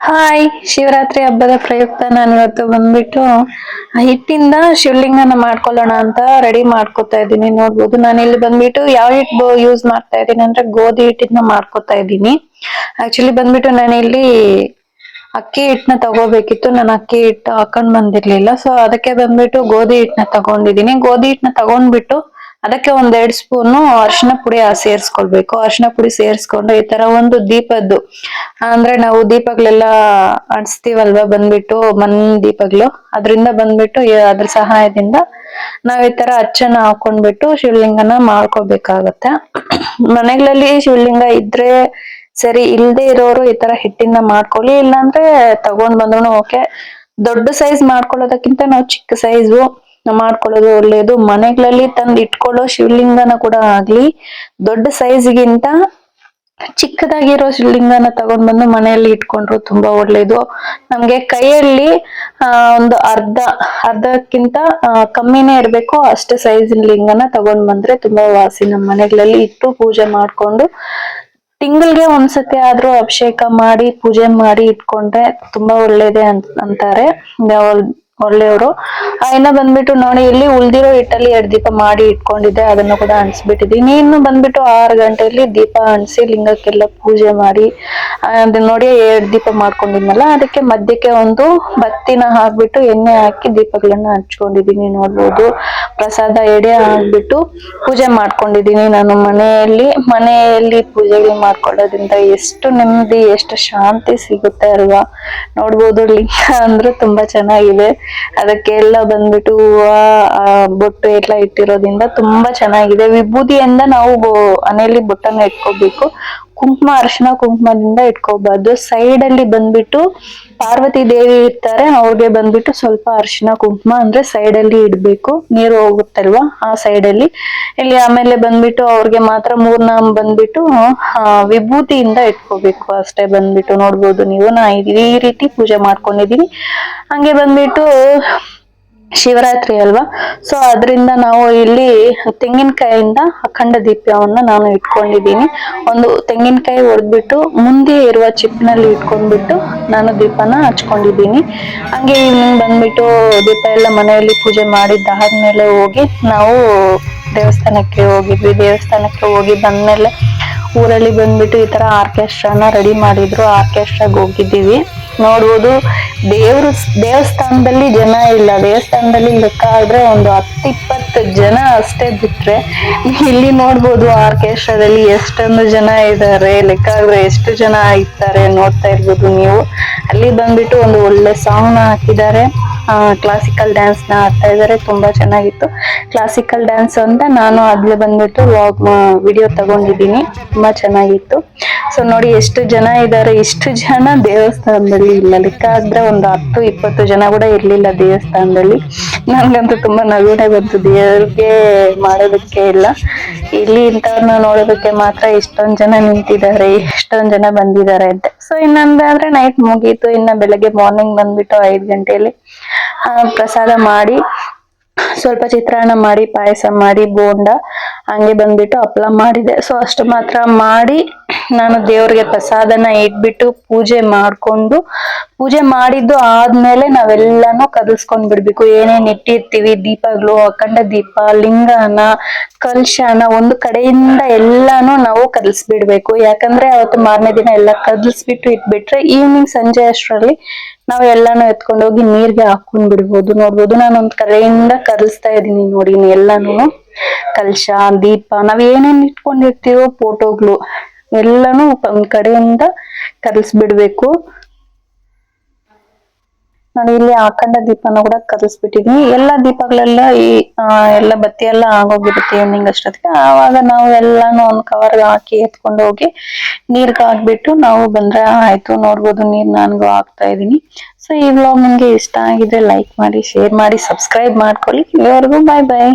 Hi, Shivaratri ಹಬ್ಬದ ಪ್ರಯುಕ್ತ ನಾನು ಇವತ್ತು ಬಂದ್ಬಿಟ್ಟು ಹಿಟ್ಟಿಂದ ಶಿವಲಿಂಗನ ಮಾಡ್ಕೊಳ್ಳೋಣ ಅಂತ ರೆಡಿ ಮಾಡ್ಕೊತಾ ಇದ್ದೀನಿ. ನೋಡ್ಬೋದು ನಾನು ಇಲ್ಲಿ ಬಂದ್ಬಿಟ್ಟು ಯಾವ ಹಿಟ್ ಯೂಸ್ ಮಾಡ್ತಾ ಇದ್ದೀನಿ ಅಂದ್ರೆ ಗೋಧಿ ಹಿಟ್ಟಿಂದ ಮಾಡ್ಕೊತಾ ಇದ್ದೀನಿ. ಆಕ್ಚುಲಿ ಬಂದ್ಬಿಟ್ಟು ನಾನು ಇಲ್ಲಿ ಅಕ್ಕಿ ಹಿಟ್ಟನ್ನ ತಗೋಬೇಕಿತ್ತು. ನಾನು ಅಕ್ಕಿ ಹಿಟ್ಟು ಹಾಕೊಂಡ್ ಬಂದಿರ್ಲಿಲ್ಲ. ಸೊ ಅದಕ್ಕೆ ಬಂದ್ಬಿಟ್ಟು ಗೋಧಿ ಹಿಟ್ಟನ್ನ ತಗೊಂಡಿದ್ದೀನಿ. ಗೋಧಿ ಹಿಟ್ಟನ್ನ ತಗೊಂಡ್ಬಿಟ್ಟು ಅದಕ್ಕೆ ಒಂದೆರಡು ಸ್ಪೂನು ಅರಿಶಿನ ಪುಡಿ ಸೇರಿಸ್ಕೊಳ್ಬೇಕು. ಅರ್ಶಿನ ಪುಡಿ ಸೇರಿಸ್ಕೊಂಡು ಈ ತರ ಒಂದು ದೀಪದ್ದು, ಅಂದ್ರೆ ನಾವು ದೀಪಗಳೆಲ್ಲ ಅಂಟಿಸ್ತೀವಲ್ವಾ ಬಂದ್ಬಿಟ್ಟು ಮನ್ ದೀಪಗಳು, ಅದರಿಂದ ಬಂದ್ಬಿಟ್ಟು ಅದ್ರ ಸಹಾಯದಿಂದ ನಾವ್ ಈ ತರ ಅಚ್ಚನ್ನ ಹಾಕೊಂಡ್ಬಿಟ್ಟು ಶಿವಲಿಂಗನ ಮಾಡ್ಕೋಬೇಕಾಗತ್ತೆ. ಮನೆಗಳಲ್ಲಿ ಶಿವಲಿಂಗ ಇದ್ರೆ ಸರಿ, ಇಲ್ದೆ ಇರೋರು ಈ ತರ ಹಿಟ್ಟಿಂದ ಮಾಡ್ಕೊಳ್ಳಿ, ಇಲ್ಲಾಂದ್ರೆ ತಗೊಂಡ್ ಬಂದ್ರು ಓಕೆ. ದೊಡ್ಡ ಸೈಜ್ ಮಾಡ್ಕೊಳ್ಳೋದಕ್ಕಿಂತ ನಾವು ಚಿಕ್ಕ ಸೈಜು ಮಾಡ್ಕೊಳ್ಳೋದು ಒಳ್ಳೇದು. ಮನೆಗಳಲ್ಲಿ ತಂದು ಇಟ್ಕೊಳ್ಳೋ ಶಿವಲಿಂಗನ ಕೂಡ ಆಗ್ಲಿ, ದೊಡ್ಡ ಸೈಜ್ಗಿಂತ ಚಿಕ್ಕದಾಗಿರೋ ಶಿವಲಿಂಗನ ತಗೊಂಡ್ ಬಂದು ಮನೆಯಲ್ಲಿ ಇಟ್ಕೊಂಡ್ರು ತುಂಬಾ ಒಳ್ಳೇದು. ನಮ್ಗೆ ಕೈಯಲ್ಲಿ ಒಂದು ಅರ್ಧ, ಅರ್ಧಕ್ಕಿಂತ ಕಮ್ಮಿನೇ ಇರ್ಬೇಕು. ಅಷ್ಟು ಸೈಜ್ ಲಿಂಗನ ತಗೊಂಡ್ ಬಂದ್ರೆ ತುಂಬಾ ವಾಸಿ. ನಮ್ಮ ಮನೆಗಳಲ್ಲಿ ಇಟ್ಟು ಪೂಜೆ ಮಾಡ್ಕೊಂಡು, ತಿಂಗಳಿಗೆ ಒಂದ್ಸತಿ ಆದ್ರೂ ಅಭಿಷೇಕ ಮಾಡಿ, ಪೂಜೆ ಮಾಡಿ ಇಟ್ಕೊಂಡ್ರೆ ತುಂಬಾ ಒಳ್ಳೇದೇ ಅಂತ ಅಂತಾರೆ. ಒಳ್ಳೆಯವರು ಇನ್ನ ಬಂದ್ಬಿಟ್ಟು ನೋಡಿ, ಇಲ್ಲಿ ಉಳ್ದಿರೋ ಹಿಟ್ಟಲ್ಲಿ ಎರಡು ದೀಪ ಮಾಡಿ ಇಟ್ಕೊಂಡಿದ್ದೆ, ಅದನ್ನು ಕೂಡ ಅಣಿಸ್ಬಿಟ್ಟಿದ್ದೀನಿ ಇನ್ನು ಬಂದ್ಬಿಟ್ಟು ಆರು ಗಂಟೆಯಲ್ಲಿ ದೀಪ ಅಣಿಸಿ ಲಿಂಗಕ್ಕೆಲ್ಲ ಪೂಜೆ ಮಾಡಿ ಅದನ್ನ ನೋಡಿ ಎರಡು ದೀಪ ಮಾಡ್ಕೊಂಡಿದ್ನಲ್ಲ, ಅದಕ್ಕೆ ಮಧ್ಯಕ್ಕೆ ಒಂದು ಬತ್ತಿನ ಹಾಕ್ಬಿಟ್ಟು ಎಣ್ಣೆ ಹಾಕಿ ದೀಪಗಳನ್ನ ಹಚ್ಕೊಂಡಿದೀನಿ ನೋಡ್ಬೋದು. ಪ್ರಸಾದ ಎಡೆ ಹಾಕ್ಬಿಟ್ಟು ಪೂಜೆ ಮಾಡ್ಕೊಂಡಿದೀನಿ ನಾನು ಮನೆಯಲ್ಲಿ. ಮನೆಯಲ್ಲಿ ಪೂಜೆಗಳು ಮಾಡ್ಕೊಳ್ಳೋದ್ರಿಂದ ಎಷ್ಟು ನೆಮ್ಮದಿ, ಎಷ್ಟು ಶಾಂತಿ ಸಿಗುತ್ತೆ ಅಲ್ವಾ? ನೋಡ್ಬೋದು, ಲಿಂಗ ಅಂದ್ರೆ ತುಂಬಾ ಚೆನ್ನಾಗಿದೆ. ಅದಕ್ಕೆ ಎಲ್ಲ ಬಂದ್ಬಿಟ್ಟು ಹೂವ ಬೊಟ್ಟು ಎಲ್ಲ ಇಟ್ಟಿರೋದ್ರಿಂದ ತುಂಬಾ ಚೆನ್ನಾಗಿದೆ. ವಿಭೂತಿಯಿಂದ ನಾವು ಮನೆಯಲ್ಲಿ ಬೊಟ್ಟನ್ನ ಇಟ್ಕೋಬೇಕು ಕುಂಕುಮ, ಅರ್ಶನ ಕುಂಕುಮದಿಂದ ಇಟ್ಕೋಬಾರ್ದು ಸೈಡ್ ಅಲ್ಲಿ ಬಂದ್ಬಿಟ್ಟು ಪಾರ್ವತಿ ದೇವಿ ಇರ್ತಾರೆ, ಅವ್ರಿಗೆ ಬಂದ್ಬಿಟ್ಟು ಸ್ವಲ್ಪ ಅರಿಶಿನ ಕುಂಕುಮ ಅಂದ್ರೆ ಸೈಡ್ ಅಲ್ಲಿ ಇಡ್ಬೇಕು. ನೀರು ಹೋಗುತ್ತಲ್ವಾ ಆ ಸೈಡ್ ಅಲ್ಲಿ. ಇಲ್ಲಿ ಆಮೇಲೆ ಬಂದ್ಬಿಟ್ಟು ಅವ್ರಿಗೆ ಮಾತ್ರ ಮೂರ್ನಾಮ್ ಬಂದ್ಬಿಟ್ಟು ವಿಭೂತಿಯಿಂದ ಇಟ್ಕೋಬೇಕು. ಅಷ್ಟೇ ಬಂದ್ಬಿಟ್ಟು ನೋಡ್ಬೋದು ನೀವು. ನಾ ಈ ರೀತಿ ಪೂಜೆ ಮಾಡ್ಕೊಂಡಿದೀನಿ. ಹಂಗೆ ಬಂದ್ಬಿಟ್ಟು ಶಿವರಾತ್ರಿ ಅಲ್ವಾ? ಸೊ ಅದರಿಂದ ನಾವು ಇಲ್ಲಿ ತೆಂಗಿನಕಾಯಿಂದ ಅಖಂಡ ದೀಪವನ್ನ ನಾನು ಇಟ್ಕೊಂಡಿದ್ದೀನಿ. ಒಂದು ತೆಂಗಿನಕಾಯಿ ಹೊಡೆದ್ಬಿಟ್ಟು ಮುಂದೆ ಇರುವ ಚಿಪ್ನಲ್ಲಿ ಇಟ್ಕೊಂಡ್ಬಿಟ್ಟು ನಾನು ದೀಪನ ಹಚ್ಕೊಂಡಿದ್ದೀನಿ. ಹಂಗೆ ಈವ್ನಿಂಗ್ ಬಂದ್ಬಿಟ್ಟು ದೀಪ ಎಲ್ಲ ಮನೆಯಲ್ಲಿ ಪೂಜೆ ಮಾಡಿದ್ದಾದ್ಮೇಲೆ ಹೋಗಿ ನಾವು ದೇವಸ್ಥಾನಕ್ಕೆ ಹೋಗಿದ್ವಿ. ದೇವಸ್ಥಾನಕ್ಕೆ ಹೋಗಿ ಬಂದ್ಮೇಲೆ ಊರಲ್ಲಿ ಬಂದ್ಬಿಟ್ಟು ಈ ತರ ಆರ್ಕೆಸ್ಟ್ರಾನ ರೆಡಿ ಮಾಡಿದ್ರು. ಆರ್ಕೆಸ್ಟ್ರಾಗ ಹೋಗಿದ್ದೀವಿ. ನೋಡ್ಬೋದು. ದೇವ್ರು ದೇವಸ್ಥಾನದಲ್ಲಿ ಜನ ಇಲ್ಲ. ದೇವಸ್ಥಾನದಲ್ಲಿ ಲೆಕ್ಕ ಆದ್ರೆ ಒಂದು ಹತ್ತಿಪ್ಪತ್ತು ಜನ ಅಷ್ಟೇ ಬಿಟ್ರೆ ಇಲ್ಲಿ ನೋಡ್ಬೋದು ಆರ್ಕೆಸ್ಟ್ರಾದಲ್ಲಿ ಎಷ್ಟೊಂದು ಜನ ಇದ್ದಾರೆ ಲೆಕ್ಕ ಆದ್ರೆ ಎಷ್ಟು ಜನ ಇರ್ತಾರೆ ನೋಡ್ತಾ ಇರ್ಬೋದು ನೀವು. ಅಲ್ಲಿ ಬಂದ್ಬಿಟ್ಟು ಒಂದು ಒಳ್ಳೆ ಸಾಂಗ್ನ ಹಾಕಿದ್ದಾರೆ. ಕ್ಲಾಸಿಕಲ್ ಡ್ಯಾನ್ಸ್ನ ಆಡ್ತಾ ಇದ್ದಾರೆ. ತುಂಬಾ ಚೆನ್ನಾಗಿತ್ತು. ಕ್ಲಾಸಿಕಲ್ ಡ್ಯಾನ್ಸ್ ಅಂತ ನಾನು ಅದ್ಲೆ ಬಂದ್ಬಿಟ್ಟು ವ್ಲಾಗ್ ವಿಡಿಯೋ ತಗೊಂಡಿದ್ದೀನಿ. ತುಂಬಾ ಚೆನ್ನಾಗಿತ್ತು. ಸೊ ನೋಡಿ ಎಷ್ಟು ಜನ ಇದ್ದಾರೆ, ಇಷ್ಟು ಜನ ದೇವಸ್ಥಾನದಲ್ಲಿ ಇಲ್ಲ. ಲೆಕ್ಕ ಆದ್ರೆ ಒಂದು ಹತ್ತು, ಇಪ್ಪತ್ತು ಜನ ಕೂಡ ಇರ್ಲಿಲ್ಲ ದೇವಸ್ಥಾನದಲ್ಲಿ. ನನ್ಗಂತೂ ತುಂಬಾ ನಗುನೇ ಬಂತು. ದೇವ್ರಿಗೆ ಮಾಡೋದಕ್ಕೆ ಇಲ್ಲ. ಇಲ್ಲಿ ಇಂಥವ್ರನ್ನ ನೋಡೋದಕ್ಕೆ ಮಾತ್ರ ಎಷ್ಟೊಂದ್ ಜನ ನಿಂತಿದ್ದಾರೆ, ಎಷ್ಟೊಂದ್ ಜನ ಬಂದಿದ್ದಾರೆ ಅಂತ. ಸೊ ಇನ್ನೊಂದಾದ್ರೆ ನೈಟ್ ಮುಗೀತು. ಇನ್ನ ಬೆಳಗ್ಗೆ ಮಾರ್ನಿಂಗ್ ಬಂದ್ಬಿಟ್ಟು ಐದ್ ಗಂಟೆಯಲ್ಲಿ ಪ್ರಸಾದ ಮಾಡಿ, ಸ್ವಲ್ಪ ಚಿತ್ರಾನ್ನ ಮಾಡಿ, ಪಾಯಸ ಮಾಡಿ, ಬೋಂಡ, ಹಂಗೆ ಬಂದ್ಬಿಟ್ಟು ಹಪ್ಳ ಮಾಡಿದೆ. ಸೊ ಅಷ್ಟು ಮಾತ್ರ ಮಾಡಿ ನಾನು ದೇವ್ರಿಗೆ ಪ್ರಸಾದನ ಇಟ್ಬಿಟ್ಟು ಪೂಜೆ ಮಾಡ್ಕೊಂಡು ಪೂಜೆ ಮಾಡಿದ್ದು ಆದ್ಮೇಲೆ ನಾವೆಲ್ಲಾನು ಕದಲ್ಸ್ಕೊಂಡ್ ಬಿಡ್ಬೇಕು. ಏನೇನ್ ಇಟ್ಟಿರ್ತೀವಿ? ದೀಪಗಳು, ಅಖಂಡ ದೀಪ, ಲಿಂಗನ, ಕಲ್ಶನ ಒಂದು ಕಡೆಯಿಂದ ಎಲ್ಲಾನು ನಾವು ಕದಲ್ಸ್ಬಿಡ್ಬೇಕು. ಯಾಕಂದ್ರೆ ಅವತ್ತು ಮಾರನೇ ದಿನ ಎಲ್ಲ ಕದಲ್ಸ್ಬಿಟ್ಟು ಇಟ್ಬಿಟ್ರೆ ಈವ್ನಿಂಗ್ ಸಂಜೆ ಅಷ್ಟರಲ್ಲಿ ನಾವ್ ಎಲ್ಲಾನು ಎತ್ಕೊಂಡು ಹೋಗಿ ನೀರ್ಗೆ ಹಾಕೊಂಡ್ ಬಿಡ್ಬೋದು. ನೋಡ್ಬೋದು ನಾನು ಒಂದ್ ಕಡೆಯಿಂದ ಕದಲ್ಸ್ತಾ ಇದೀನಿ ನೋಡಿ ಎಲ್ಲಾನು. ಕಲ್ಶ, ದೀಪ, ನಾವ್ ಏನೇನ್ ಇಟ್ಕೊಂಡಿರ್ತೀವೋ ಫೋಟೋಗಳು ಎಲ್ಲಾನು ಒಂದ್ ಕಡೆಯಿಂದ ಕಲಿಸ್ಬಿಡ್ಬೇಕು. ನಾನು ಇಲ್ಲಿ ಅಖಂಡ ದೀಪನ ಕೂಡ ಕಲಿಸ್ಬಿಟ್ಟಿದೀನಿ. ಎಲ್ಲಾ ದೀಪಗಳೆಲ್ಲ ಈ ಎಲ್ಲ ಬತ್ತಿ ಎಲ್ಲ ಆಗೋಗಿರುತ್ತೆ ಈವ್ನಿಂಗ್ ಅಷ್ಟೊತ್ತಿಗೆ. ಆವಾಗ ನಾವು ಎಲ್ಲಾನು ಒಂದ್ ಕವರ್ ಹಾಕಿ ಎತ್ಕೊಂಡು ಹೋಗಿ ನೀರ್ಗೆ ಹಾಕ್ಬಿಟ್ಟು ನಾವು ಬಂದ್ರೆ ಆಯ್ತು, ನೋಡ್ಬೋದು ನೀರ್ ನನ್ಗೂ ಹಾಕ್ತಾ ಇದೀನಿ ಸೊ ಈ ವ್ಲಾಗ್ ನಿಮ್ಗೆ ಇಷ್ಟ ಆಗಿದ್ರೆ ಲೈಕ್ ಮಾಡಿ ಶೇರ್ ಮಾಡಿ ಸಬ್ಸ್ಕ್ರೈಬ್ ಮಾಡ್ಕೊಳ್ಳಿ. ಇವರೆಗೂ ಬಾಯ್ ಬಾಯ್